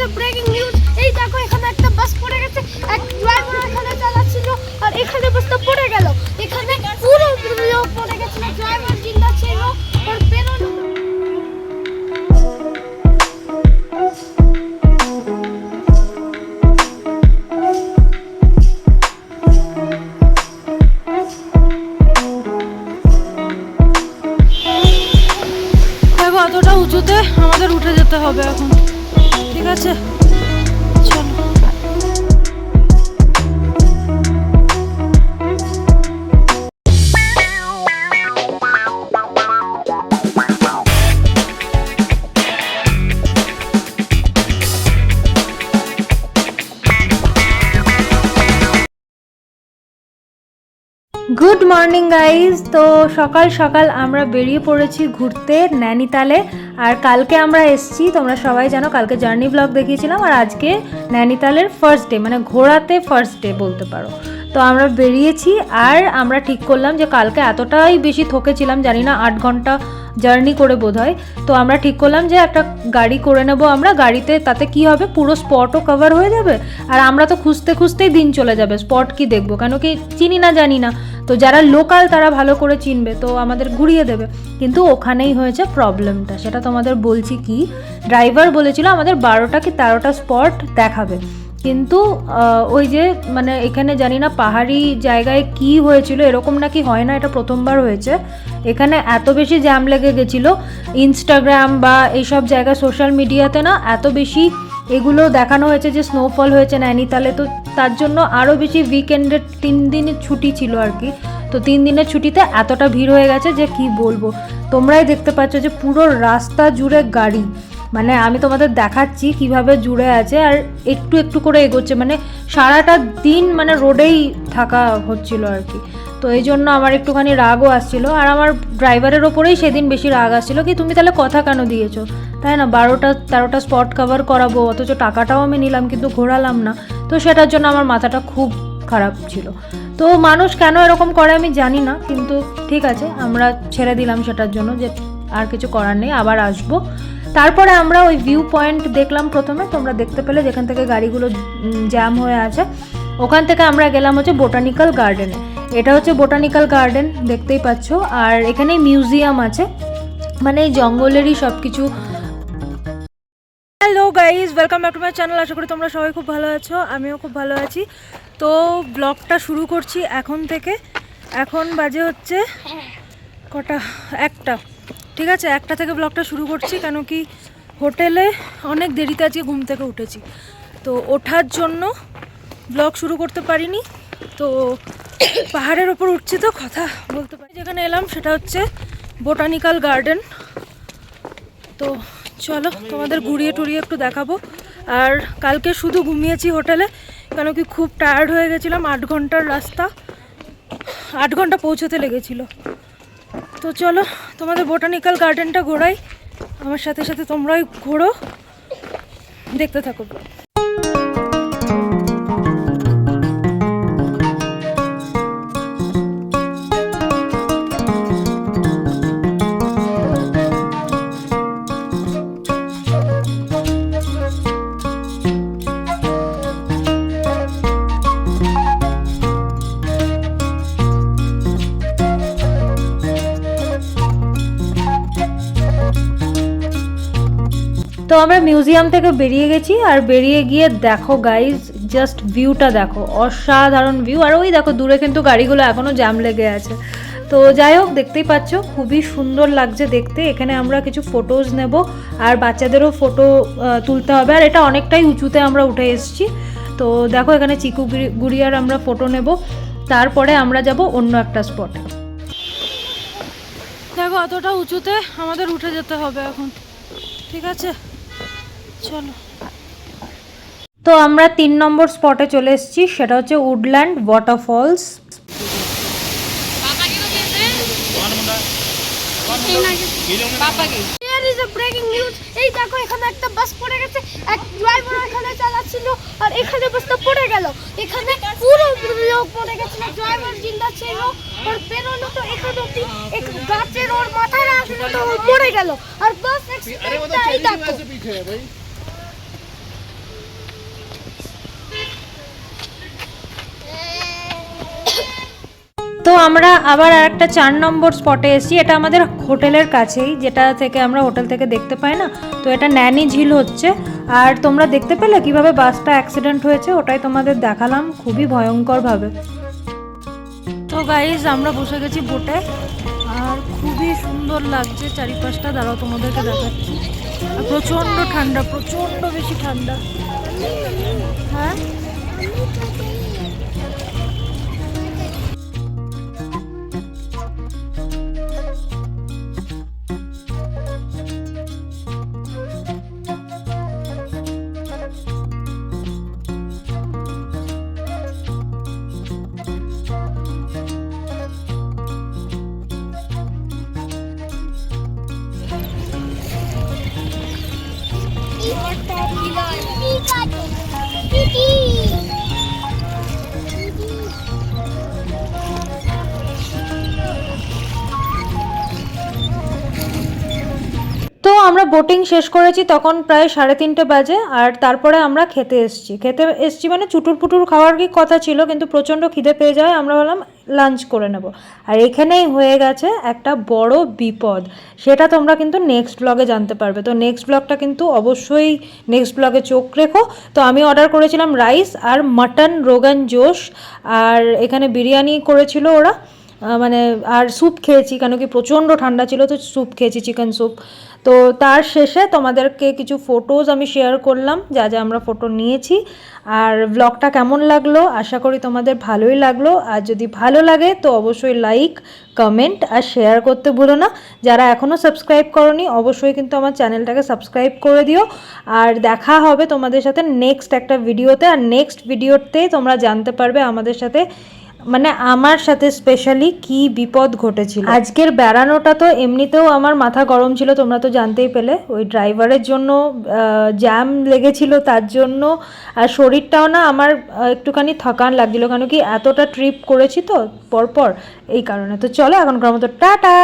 Is breaking news এই দেখো এখানে একটা বাস পড়ে গেছে, এক ড্রাইভার এখানে চালাচ্ছিল, আর এখানে বাসটা পড়ে গেল। এখানে পুরো পড়ে গেছিল ড্রাইভার জিন্দা ছিল আর বেরোনো অতটা উঁচুতে আমাদের উঠে যেতে হবে এখন। ঠিক আছে গুড মর্নিং গাইজ তো সকাল সকাল আমরা বেরিয়ে পড়েছি ঘুরতে নৈনিতালে। আর কালকে আমরা এসছি, তোমরা সবাই জানো, কালকে জার্নি ব্লগ দেখিয়েছিলাম। আর আজকে নৈনিতালের ফার্স্ট ডে মানে ঘোরাতে ফার্স্ট ডে বলতে পারো। তো আমরা বেরিয়েছি, আর আমরা ঠিক করলাম যে কালকে এতটাই বেশি থকেছিলাম, জানি না আট ঘণ্টা জার্নি করে বোধ হয় তো আমরা ঠিক করলাম যে একটা গাড়ি করে নেব আমরা। গাড়িতে তাতে কি হবে? পুরো স্পটও কভার হয়ে যাবে। আর আমরা তো খুঁজতে খুঁজতেই দিন চলে যাবে। স্পট কি দেখব? কেন কি চিনি না জানি না। তো যারা লোকাল তারা ভালো করে চিনবে, তো আমাদের ঘুরিয়ে দেবে। কিন্তু ওখানেই হয়েছে প্রবলেমটা, সেটা তোমাদের বলছি কি, ড্রাইভার বলেছিল আমাদের বারোটা কি তেরোটা স্পট দেখাবে। কিন্তু ওই যে মানে এখানে জানি না পাহাড়ি জায়গায় কি হয়েছিল, এরকম নাকি হয় না, এটা প্রথমবার হয়েছে। এখানে এত বেশি জ্যাম লেগে গেছিল, ইনস্টাগ্রাম বা এইসব জায়গা সোশ্যাল মিডিয়াতে না এত বেশি এগুলো দেখানো হয়েছে যে স্নোফল হয়েছে নৈনিতালে তো তার জন্য আরও বেশি উইকেন্ডের তিন দিনের ছুটি ছিল আর কি। তো তিন দিনের ছুটিতে এতটা ভিড় হয়ে গেছে যে কি বলব। তোমরাই দেখতে পাচ্ছ যে পুরো রাস্তা জুড়ে গাড়ি। মানে আমি তোমাদের দেখাচ্ছি কীভাবে জুড়ে আছে আর একটু একটু করে এগোচ্ছে। মানে সারাটা দিন মানে রোডেই থাকা হচ্ছিল আর কি। তো এই জন্য আমার একটুখানি রাগও আসছিল। আর আমার ড্রাইভারের ওপরেই সেদিন বেশি রাগ আসছিল কি, তুমি তাহলে কথা কেন দিয়েছ? তাই না, বারোটা, তেরোটা স্পট কভার করাবো, অথচ টাকাটাও আমি নিলাম কিন্তু ঘোরালাম না। তো সেটার জন্য আমার মাথাটা খুব খারাপ ছিল। তো মানুষ কেন এরকম করে আমি জানি না, কিন্তু ঠিক আছে, আমরা ছেড়ে দিলাম সেটার জন্য যে আর কিছু করার নেই, আবার আসব। তারপরে আমরা ওই ভিউ পয়েন্ট দেখলাম প্রথমে, তোমরা দেখতে পেলে যেখান থেকে গাড়িগুলো জ্যাম হয়ে আছে। ওখান থেকে আমরা গেলাম হচ্ছে বোটানিক্যাল গার্ডেনে এটা হচ্ছে বোটানিক্যাল গার্ডেন দেখতেই পাচ্ছ। আর এখানে মিউজিয়াম আছে। মানে এই জঙ্গলেরই সব কিছু hello guys welcome back to my channel আশা করি তোমরা সবাই খুব ভালো আছো, আমিও খুব ভালো আছি। তো ব্লগটা শুরু করছি এখন থেকে। এখন বাজে হচ্ছে কটা? একটা। ঠিক আছে, একটা থেকে ব্লগটা শুরু করছি, কেন কি হোটেলে অনেক দেরিতে আজকে ঘুম থেকে উঠেছি। তো ওঠার জন্য ব্লগ শুরু করতে পারিনি। তো পাহাড়ের ওপর উঠছি তো, কথা বলতে পারি। যেখানে এলাম সেটা হচ্ছে বোটানিক্যাল গার্ডেন। তো চলো তোমাদের ঘুরিয়ে টুরিয়ে একটু দেখাবো। আর কালকে শুধু ঘুমিয়েছি হোটেলে, কেন কি খুব টায়ার্ড হয়ে গেছিলাম, আট ঘণ্টার রাস্তা। আট ঘণ্টা পৌঁছতে লেগেছিল। তো চলো তোমাদের বোটানিক্যাল গার্ডেনটা ঘোরাই। আমার সাথে সাথে তোমরাই ঘোরো। দেখতে থাকো। তো আমরা মিউজিয়াম থেকে বেরিয়ে গেছি আর বেরিয়ে গিয়ে দেখো গাইজ জাস্ট ভিউটা দেখো, অসাধারণ ভিউ আর ওই দেখো, দূরে কিন্তু গাড়িগুলো এখনও জ্যাম লেগে আছে। তো যাই হোক, দেখতেই পাচ্ছ, খুবই সুন্দর লাগছে দেখতে। এখানে আমরা কিছু ফটোজ নেব আর বাচ্চাদেরও ফটো তুলতে হবে। আর এটা অনেকটাই উঁচুতে আমরা উঠে এসেছি। তো দেখো, এখানে চিকু গুড়িয়ার আমরা ফটো নেব। তারপরে আমরা যাব অন্য একটা স্পটে দেখো, অতটা উঁচুতে আমাদের উঠে যেতে হবে এখন। ঠিক আছে? চলো। তো আমরা তিন নম্বর স্পটে চলে এসেছি সেটা হচ্ছে উডল্যান্ড ওয়াটারফলস। a এই দেখো এখানে একটা বাস পড়ে গেছে। এক ড্রাইভার এখানে চালাচ্ছিল আর এখানে বাসটা পড়ে গেল। এখানে পুরো লোক পড়ে গেছিল। ড্রাইভার জিন্দা ছিল আর বেরোলো তো এখানে অব্দি এক গাছের ওর মাথায় আসলো তো ও পড়ে গেল। আর বাস অ্যাক্সিডেন্টটা এই দেখো। তো আমরা আবার আর একটা চার নম্বর স্পটে এসেছি। এটা আমাদের হোটেলের কাছেই, যেটা থেকে আমরা হোটেল থেকে দেখতে পাই না। তো এটা ন্যানি ঝিল হচ্ছে। আর তোমরা দেখতে পেলে কীভাবে বাসটা অ্যাক্সিডেন্ট হয়েছে, ওটাই তোমাদের দেখালাম খুবই ভয়ঙ্করভাবে। তো গাইজ আমরা বসে গেছি বোটে আর খুবই সুন্দর লাগছে চারিপাশটা। দাঁড়াও, তোমাদেরকে দেখাচ্ছি। আর প্রচণ্ড ঠান্ডা, প্রচণ্ড বেশি ঠান্ডা। হ্যাঁ? আমরা বোটিং শেষ করেছি তখন প্রায় সাড়ে তিনটে বাজে, আর তারপরে আমরা খেতে এসেছি। খেতে এসেছি মানে চুটুর পুটুর খাওয়ার কি কথা ছিল, কিন্তু প্রচণ্ড খিদে পেয়ে যায় আমরা বললাম লাঞ্চ করে নেব। আর এখানেই হয়ে গেছে একটা বড় বিপদ। সেটা তোমরা কিন্তু নেক্সট ব্লগে জানতে পারবে। তো নেক্সট ব্লগটা কিন্তু অবশ্যই নেক্সট ব্লগে চোখ রেখো। তো আমি অর্ডার করেছিলাম রাইস আর মাটন রোগান জোশ আর এখানে বিরিয়ানি করেছিল ওরা। মানে আর স্যুপ খেয়েছি, কেন কি প্রচণ্ড ঠান্ডা ছিল, তো স্যুপ খেয়েছি চিকেন স্যুপ তো তার শেষে তোমাদেরকে কিছু ফটোজ আমি শেয়ার করলাম, যা যা আমরা ফটো নিয়েছি। আর ব্লগটা কেমন লাগল? আশা করি তোমাদের ভালোই লাগল। আর যদি ভালো লাগে, তো অবশ্যই লাইক কমেন্ট আর শেয়ার করতে ভুলো না। যারা এখনও সাবস্ক্রাইব করনি, অবশ্যই কিন্তু আমার চ্যানেলটাকে সাবস্ক্রাইব করে দিও। আর দেখা হবে তোমাদের সাথে নেক্সট একটা ভিডিওতে আর নেক্সট ভিডিওতে তোমরা জানতে পারবে আমাদের সাথে মানে আমার সাথে স্পেশালি কি বিপদ ঘটেছিল? আজকের বেড়ানোটা তো এমনিতেও আমার মাথা গরম ছিল, তোমরা তো জানতেই পেলে। ওই ড্রাইভারের জন্য জ্যাম লেগেছিল তার জন্য। আর শরীরটাও না আমার একটুখানি থকান লাগছিল, কেন কি এতটা ট্রিপ করেছি তো, পরপর এই কারণে। তো চলো এখনকার মতো টাটা!